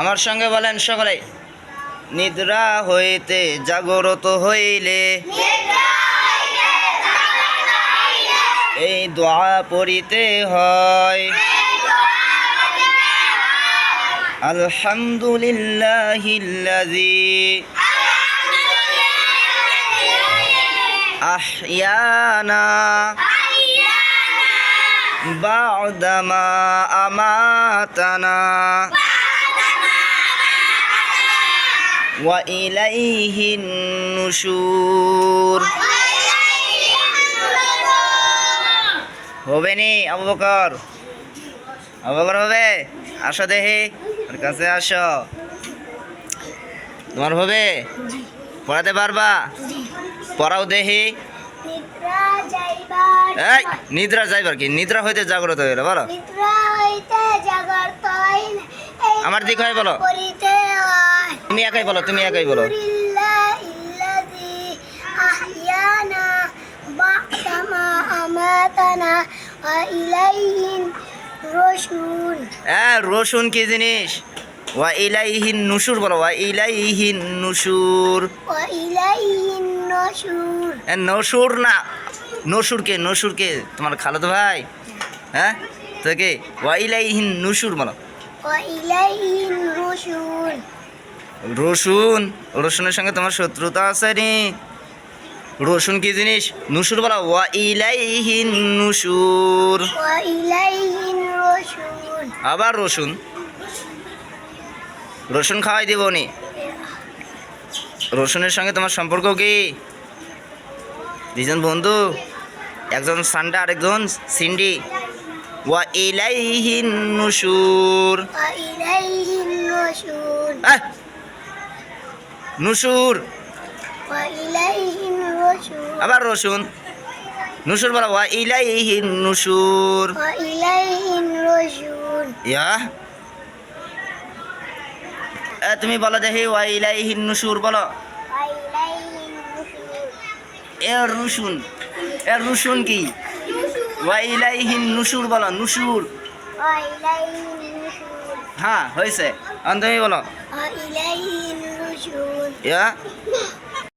আমার সঙ্গে বলেন সকলে, নিদ্রা হইতে জাগরত হইলে, এই দোয়া পড়িতে হয়। আলহামদুলিল্লাহিল্লাযী আহইয়ানা বা'দামা আমাতানা। وإليه النشور হবে নি আবু বকর আবু বকর হবে আসো দেখি ওর কাছে আসো তোমার হবে পড়াতে পারবা পড়াও দেখি নিদ্রা যাইবার এই নিদ্রা যাইবার কি নিদ্রা হইতে জাগ্রত হইলো বলো নিদ্রা হইতে জাগরত হইলে এই আমার দিক হয় বলো করিতে হয় তুমি একাই বলো তুমি একাই বলো। হ্যাঁ রসুন কি জিনিস? ওয়া ইলাইহিন নুসুর বলো ওয়া ইলাইহিন নুসুর ওয়া ইলাইহিন নশুর। এ, নসুর না। নসুর কে? নসুর কে? তোমার খালাতো ভাই। হ্যাঁ? তো কে ওয়া ইলাইহিন নুসুর বলো। ওয়া ইলাইহিন রসুল রসুন রসুনের সঙ্গে তোমার শত্রুতা আছে নি? রসুন কি জিনিস? নুসুর বলা ওয়া ইলাইহিন নুসুর। আবার রসুন। রসুন খাওয়াই দিব নি। রসুনের সঙ্গে তোমার সম্পর্ক কি? দুজন বন্ধু একজন সান্ডা আরেকজন সিন্ডি। ওয়া ইলাইহিন নুসুর। ইলাইহিন আহ! নুসুর। আবার রসুন। নুসুর বলো ওয়া ইলাইহিন নুসুর ইয়া। এ, তুমি বলো দেখি ওয়া ইলাইহিন নুসুর বলো। এ রুসুন এ রুসুন কি? ওয়া ইলাইহিন নুসুর বলো নুসুর। হ্যাঁ হয়েছে। তুমি বলো। ইলাইহিন রসুল ইয়া